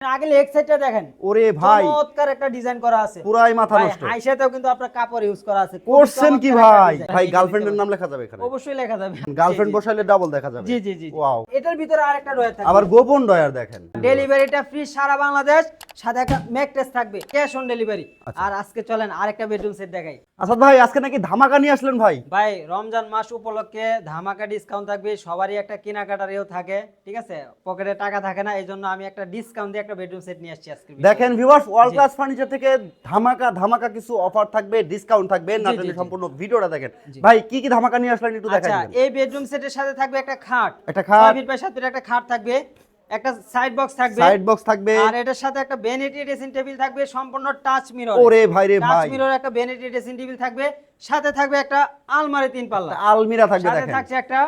আগে লেগ সাইডটা দেখেন। ওরে ভাই। চমৎকার একটা ডিজাইন করা আছে। পুরাই মাথা নষ্ট। হাইসাতেও কিন্তু আপনার কাপড় ইউজ করা আছে। করছেন কি ভাই? ভাই গার্লফ্রেন্ডের নাম লেখা যাবে এখানে। অবশ্যই লেখা যাবে। গার্লফ্রেন্ড জি, জি। বসাইলে ডাবল দেখা যাবে। জি জি জি জি। ওয়াও এটার ভিতরে আরেকটা ড্রয়ার থাকবে আবার গোপন ডয়ার দেখেন। ডেলিভারিটা ফ্রি সারা বাংলাদেশ। সাথে একটা ম্যাকটেস থাকবে। ক্যাশ অন ডেলিভারি আচ্ছা। আর আজকে চলেন আরেকটা বেডরুম সেট দেখাই। আসাদ ভাই আজকে নাকি ধামাকা নিয়ে আসলেন ভাই? ভাই রমজান মাস উপলক্ষে ধামাকা ডিসকাউন্ট থাকবে। সবারই একটা কেনাকাটার থাকে ঠিক আছে? পকেটে টাকা থাকে না এই জন্য আমি একটা ডিসকাউন্ট দিয়ে একটা বেডরুম সেট নিয়ে আসছি আজকে দেখেন ভিউয়ার্স ওয়ার্ল্ড ক্লাস ফার্নিচার থেকে ধামাকা ধামাকা কিছু অফার থাকবে ডিসকাউন্ট থাকবে না জানলে সম্পূর্ণ ভিডিওটা দেখেন। ভাই কি কি ধামাকা নিয়ে আসলেন একটু আচ্ছা এই বেডরুম সেটের সাথে থাকবে একটা খাট। একটা খাট। ফিট বাই একটা খাট থাকবে একটা সাইড বক্স থাকবে সাইড বক্স থাকবে। আর এটার সাথে একটা বেনিটি ড্রেসিং টেবিল থাকবে সম্পূর্ণ টাচ মিরর ওরে ভাই রে টাচ মিরর একটা বেনিটি ড্রেসিং টেবিল থাকবে সাথে থাকবে একটা আলমারি তিন পাল্লা। আলমিরা থাকবে সাথে থাকছে একটা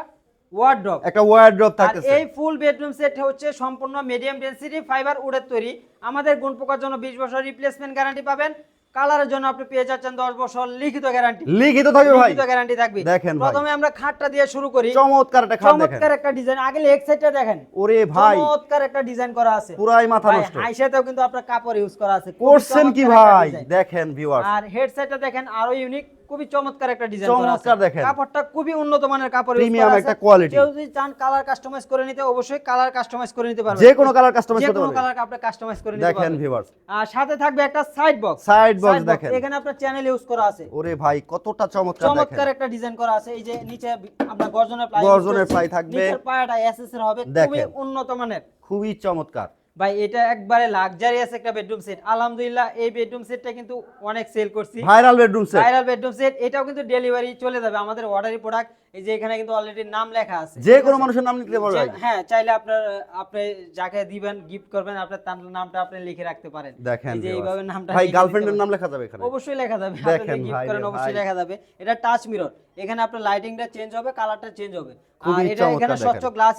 ওয়ার্ড্রপ একটা ওয়ারড্রপ থাকতেছে এই ফুল বেডরুম সেট হচ্ছে সম্পূর্ণ মিডিয়াম ডেন্সিটি ফাইবার উডের তৈরি। আমাদের গুণ পোকার জন্য 20 বছর রিপ্লেসমেন্ট গ্যারান্টি পাবেন। কালারের জন্য আপনি পেয়ে যাচ্ছেন 10 বছর লিখিত গ্যারান্টি লিখিত থাকবে ভাই। লিখিত গ্যারান্টি থাকবে। দেখেন প্রথমে আমরা খাটটা দিয়ে শুরু করি। চমৎকার একটা খাট দেখেন। চমৎকার একটা ডিজাইন আগে লেগ সাইডটা দেখেন। ওরে ভাই। চমৎকার একটা ডিজাইন করা আছে। পুরাই মাথা নষ্ট। হাইসাতেও কিন্তু আপনার কাপড় ইউজ করা আছে। করছেন কি ভাই? দেখেন ভিউয়ার্স আর হেডসেটটা দেখেন আরও ইউনিক খুবই চমৎকার একটা ডিজাইন চমৎকার দেখেন। কাপড়টা খুবই উন্নত মানের কাপড় করা একটা quality। কেউ যদি চান কালার কাস্টমাইজ করে নিতে অবশ্যই কালার কাস্টমাইজ করে নিতে পারবেন। যে কোনো কালার কাস্টমাইজ যে করতে কোনো পারবেন। কালার আপনি কাস্টমাইজ করে নিতে পারবেন। দেখেন ভিউয়ার্স আর সাথে থাকবে একটা সাইড বক্স সাইড বক্স দেখেন। এখানে আপনার চ্যানেল ইউজ করা আছে। ওরে ভাই কতটা চমৎকার দেখেন। চমৎকার একটা ডিজাইন করা আছে। এই যে নিচে আপনার গর্জনের প্লাই গর্জনের ply থাকবে। নিচের পায়াটা এসএস এর হবে। খুবই উন্নত মানের। খুবই চমৎকার। ভাই এটা একবারে লাক্সারিয়াস একটা বেডরুম সেট আলহামদুলিল্লাহ এই বেডরুম সেটটা কিন্তু অনেক সেল করছি। Viral bedroom set viral bedroom set এটাও কিন্তু ডেলিভারি চলে যাবে আমাদের অর্ডারি প্রোডাক্ট এই যে এখানে কিন্তু অলরেডি নাম লেখা আছে। যে কোনো মানুষের নাম নিতে পারবে হ্যাঁ চাইলে আপনার আপনি যাকে দিবেন গিফট করবেন আপনার তার নামটা আপনি লিখে রাখতে পারেন। দেখেন যে এইভাবে নামটা ভাই গার্লফ্রেন্ডের নাম লেখা যাবে এখানে। অবশ্যই লেখা যাবে। আপনি গিফট করেন অবশ্যই লেখা যাবে। এটা টাচ মিরর এখানে আপনার লাইটিংটা চেঞ্জ হবে কালারটা চেঞ্জ হবে। আর এটা এখানে স্বচ্ছ গ্লাস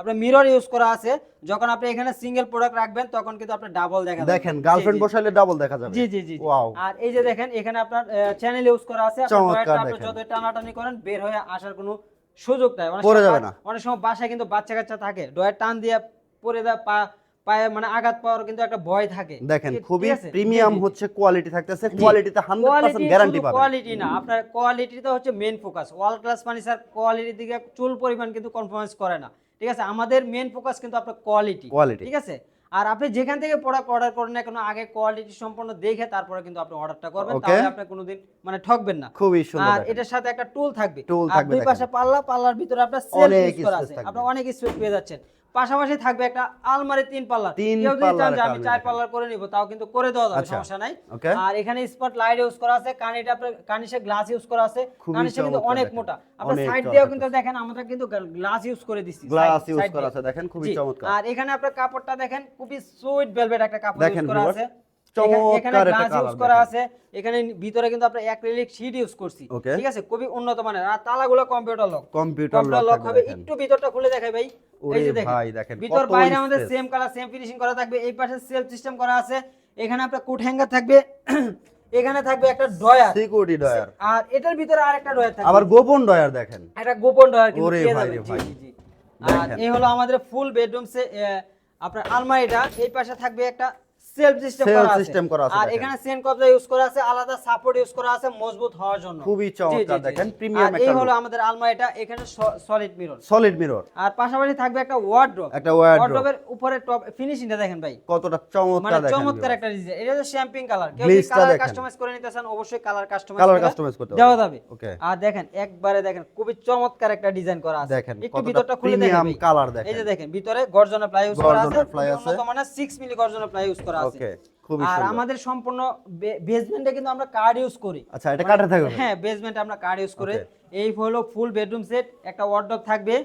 আপনার মিরর ইউজ করা আছে। যখন আপনি এখানে সিঙ্গেল প্রোডাক্ট রাখবেন তখন কিন্তু আপনার ডাবল দেখা যাবে। দেখেন গার্লফ্রেন্ড বসাইলে ডাবল দেখা যাবে। জি জি জি। ওয়াও আর এই যে দেখেন এখানে আপনার চ্যানেল ইউজ করা আছে। আপনি। যতই টানাটানি করেন বের হয়ে আসার কোনো সুযোগ নাই। অনেক পড়ে সময় যাবে না। অনেক সময় বাসায় কিন্তু বাচ্চা কাচ্চা থাকে। ড্রয়ার টান দিয়ে পরে দেয় পা পায়ে মানে আঘাত পাওয়ার কিন্তু একটা ভয় থাকে। দেখেন খুবই প্রিমিয়াম। হচ্ছে কোয়ালিটি থাকতেছে। কোয়ালিটিতে 100% গ্যারান্টি পাবেন। কোয়ালিটি না আপনার কোয়ালিটিতে হচ্ছে main focus world class furniture কোয়ালিটির দিকে চুল পরিমাণ কিন্তু কনফারেন্স করে না। ঠিক আছে? আমাদের মেন ফোকাস কিন্তু আপনার কোয়ালিটি ঠিক আছে? আর আপনি যেখান থেকে প্রোডাক্ট অর্ডার করেন না কেন আগে কোয়ালিটি সম্পন্ন দেখে তারপরে কিন্তু আপনি অর্ডারটা করবেন। তাহলে আপনি কোনোদিন মানে ঠকবেন না। খুবই সুন্দর আর এটার সাথে একটা টুল থাকবে। আর থাকবে দুই পাশে পাল্লা পাল্লার ভিতরে আপনার অনেক ইউজ করা আছে। আপনি অনেক স্পেস পেয়ে যাচ্ছেন। পাশাপাশি থাকবে একটা আলমারি তিন পাল্লা তিন পাল্লা আমি চার পাল্লা করে নিব তাও কিন্তু করে দেওয়া যাবে আচ্ছা। সমস্যা নাই। আর এখানে স্পট লাইট ইউজ করা আছে কানিটা কানিসে গ্লাস ইউজ করা আছে। কানিশে কিন্তু অনেক মোটা। আপনার সাইড দিয়েও কিন্তু দেখেন আমরা কিন্তু গ্লাস ইউজ করে দিছি গ্লাস ইউজ করা আছে দেখেন খুবই চমৎকার। আর এখানে আপনার কাপড়টা দেখেন খুবই সুইট ভেলভেট একটা কাপড় ইউজ করা আছে। চমৎকার এখানে একটা colour করা আছে। এখানে ভিতরে কিন্তু আমরা অ্যাক্রিলিক শীট ইউজ করছি। ঠিক আছে? খুবই উন্নত মানের। আর তালাগুলো কম্পিউটার লক কম্পিউটার লক হবে। একটু ভিতরটা খুলে দেখাই ভাই। এই যে দেখেন। ভিতর বাইরে আমাদের সেম কালার সেম ফিনিশিং করা থাকবে। এই পাশে সেলফ সিস্টেম করা আছে। এখানে আপনার কোট হ্যাঙ্গার থাকবে। এখানে থাকবে একটা ড্রয়ার সিকিউরিটি ডয়ার আর এটার ভিতরে আরেকটা ড্রয়ার থাকবে। আবার গোপন ডয়ার দেখেন। একটা গোপন ড্রয়ার কিন্তু পেয়ে যাবেন। জি জি আর এই হলো আমাদের ফুল বেডরুম সে আপনার আলমারিটা। এই পাশে থাকবে একটা সেলফ সিস্টেম করা আছে। system করা আছে আর এখানে সেন কবজা ইউজ করা আছে আলাদা সাপোর্ট ইউজ করা আছে মজবুত হওয়ার জন্য। খুবই চমৎকার দেখেন, premium আর এই একটা হলো আমাদের আলমারিটা এখানে সলিড মিরর সলিড মিরর আর পাশাপাশি থাকবে একটা ওয়ার্ড্রপ একটা ওয়ার্ড্রপের উপরে টপ ফিনিশিংটা দেখেন ভাই। কতটা মানে চমৎকার দেখেন চমৎকার একটা ডিজাইন এটা হচ্ছে শ্যাম্পিং কালার কেউ কালার কাস্টমাইজ করে নিতে চান অবশ্যই কালার কাস্টমাইজ Colour customize করতে দেওয়া পারবেন। যাবে। Okay. আর দেখেন একবারে দেখেন খুবই চমৎকার একটা ডিজাইন করা আছে। দেখেন, একটু ভিতরটা খুলে দেখেন ভাই। দেখেন। এই যে দেখেন ভিতরে গর্জনা প্লাই ইউজ করা আছে। গর্জনের খুবই আছে। মানের 6 মিলি গর্জনা প্লাই ইউজ করা আছে। খুবই আর আমাদের সম্পূর্ণ বেসমেন্টে কিন্তু আমরা কার্ড ইউজ করি। আচ্ছা এটা কার্ডে থাকবে? হ্যাঁ বেসমেন্টে আমরা কার্ড ইউজ করি. এই হলো ফুল বেডরুম সেট একটা ওয়ার্ডরোব থাকবে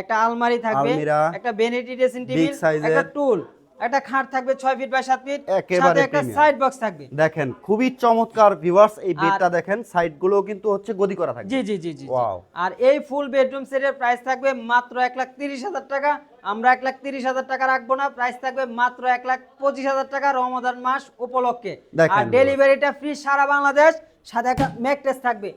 একটা আলমারি থাকবে একটা বেনিটি ড্রেসিং টেবিল একটা টুল একটা খাট থাকবে 6 ফিট বাই 7 ফিট সাথে একটা সাইড বক্স থাকবে। দেখেন খুবই চমৎকার ভিউয়ার্স এই বেডটা দেখেন সাইডগুলো কিন্তু হচ্ছে গদি করা থাকবে। জি জি জি। আর এই ফুল বেডরুম সেটের প্রাইস থাকবে মাত্র এক লাখ তিরিশ হাজার টাকা। আমরা এক লাখ তিরিশ হাজার টাকা রাখব না প্রাইস থাকবে মাত্র এক লাখ পঁচিশ হাজার টাকা রমজান মাস উপলক্ষে। আর ডেলিভারিটা ফ্রি সারা বাংলাদেশ সাথে একটা ম্যাকটেস থাকবে।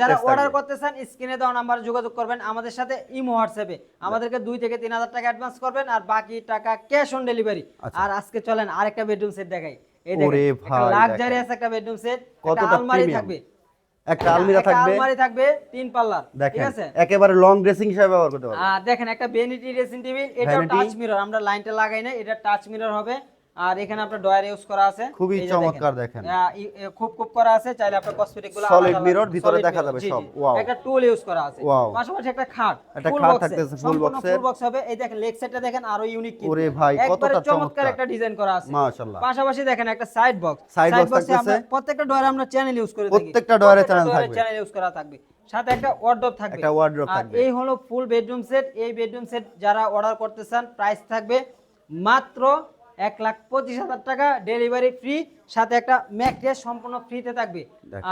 যারা অর্ডার করতে চান স্ক্রিনে দেওয়া নাম্বারে যোগাযোগ করবেন। আমাদের সাথে ইমো হোয়াটসঅ্যাপে আমাদেরকে দুই থেকে তিন হাজার টাকা অ্যাডভান্স করবেন আর বাকি টাকা ক্যাশ অন ডেলিভারি। আর আজকে চলেন আরেকটা বেডরুম সেট দেখাই। এই ওরে দেখেন। লাক্সারিয়াস একটা বেডরুম সেট একটা আলমারি থাকবে। একটা আলমিরা থাকবে। আলমারি থাকবে তিন পাল্লার ঠিক আছে? একেবারে লং ড্রেসিং হিসেবে ব্যবহার করতে পারবেন। দেখেন একটা vanity dressing table Vanity। Touch mirror আমরা লাইনটা লাগাই না এটা টাচ মিরর হবে। আর এখানে আপনার ডয়ার ইউজ করা আছে খুবই চমৎকার দেখেন। খুব খুব করা আছে চাইলে আপনার কসমেটিকগুলো আলাদা আলাদা- ভিতরে দেখা যাবে সব। Wow. একটা টুল ইউজ করা আছে Wow। পাশাপাশি একটা খাট একটা খাট থাকতেছে, box এর। full box হবে এই দেখেন লেগ সাইডটা দেখেন আরও ইউনিক ওরে ভাই, কতটা চমৎকার। একটা ডিজাইন করা আছে মাশাআল্লাহ। পাশাপাশি দেখেন একটা সাইড বক্স Side box থাকতেছে। প্রত্যেকটা ডয়ারে আমরা চ্যানেল ইউজ করে থাকি প্রত্যেকটা ডয়ারে channel থাকবে। চ্যানেল ইউজ করা থাকবে সাথে একটা ওয়ার্ডরোব থাকবে একটা আর থাকবে। এই হলো ফুল বেডরুম সেট এই বেডরুম সেট যারা অর্ডার করতে চান প্রাইস থাকবে মাত্র এক লাখ পঁচিশ হাজার টাকা ডেলিভারি ফ্রি সাথে একটা ম্যাট্রেস সম্পূর্ণ ফ্রিতে থাকবে।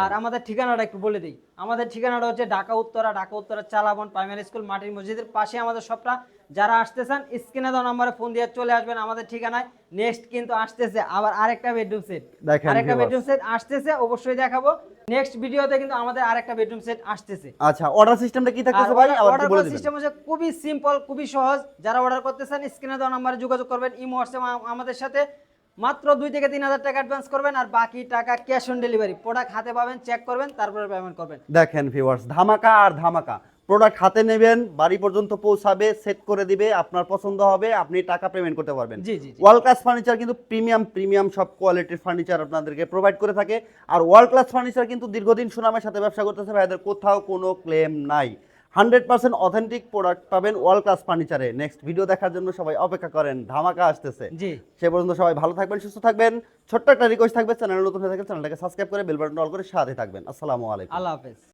আর আমাদের ঠিকানাটা একটু বলে দিই। আমাদের ঠিকানাটা হচ্ছে ঢাকা উত্তরা ঢাকা উত্তরা চালাবন প্রাইমারি স্কুল মাটির মসজিদের পাশে আমাদের সবটা। যারা আসতে চান স্ক্রিনে দেওয়া নাম্বারে ফোন দিয়ে চলে আসবেন আমাদের ঠিকানায়। নেক্সট কিন্তু আসতেছে আবার আরেকটা বেডরুম সেট আরেকটা বেডরুম সেট আসতেছে অবশ্যই দেখাবো। নেক্সট ভিডিওতে কিন্তু আমাদের আরেকটা বেডরুম সেট আসতেছে। আচ্ছা অর্ডার সিস্টেমটা কি থাকতেছে ভাই? বলে দিবেন। সিস্টেম হচ্ছে খুবই সিম্পল খুবই সহজ। যারা অর্ডার করতে চান স্ক্রিনে দেওয়া নাম্বারে যোগাযোগ করবেন। ইমো হোয়াটসঅ্যাপ আমাদের সাথে মাত্র দুই থেকে তিন হাজার টাকা অ্যাডভান্স করবেন আর বাকি টাকা ক্যাশ অন ডেলিভারি প্রোডাক্ট হাতে পাবেন চেক করবেন তারপরে পেমেন্ট করবেন। দেখেন ভিউয়ার্স ধামাকা আর ধামাকা। প্রোডাক্ট হাতে নেবেন বাড়ি পর্যন্ত পৌঁছাবে সেট করে দিবে আপনার পছন্দ হবে আপনি টাকা পেমেন্ট করতে পারবেন। জি জি। ওয়ার্ল্ড ক্লাস ফার্নিচার কিন্তু প্রিমিয়াম প্রিমিয়াম সব কোয়ালিটির ফার্নিচার আপনাদেরকে প্রোভাইড করে থাকে। আর ওয়ার্ল্ড ক্লাস ফার্নিচার কিন্তু দীর্ঘদিন সুনামের সাথে ব্যবসা করতেছে ভাইদের কোথাও কোনো ক্লেম নাই। হান্ড্রেড পার্সেন্ট অথেন্টিক প্রোডাক্ট পাবেন ওয়ার্ল্ড ক্লাস ফার্নিচারে। নেক্সট ভিডিও দেখার জন্য সবাই অপেক্ষা করেন ধামাকা আসতেছে। জি। সে পর্যন্ত সবাই ভালো থাকবেন সুস্থ থাকবেন। ছোট্ট একটা রিকোয়েস্ট থাকবে চ্যানেল নতুন হয়ে থাকে চ্যানেলটাকে সাবস্ক্রাইব করে বেল বাটন অল করে সাথে থাকবেন। আসসালামু আলাইকুম। আল্লাহ হাফেজ।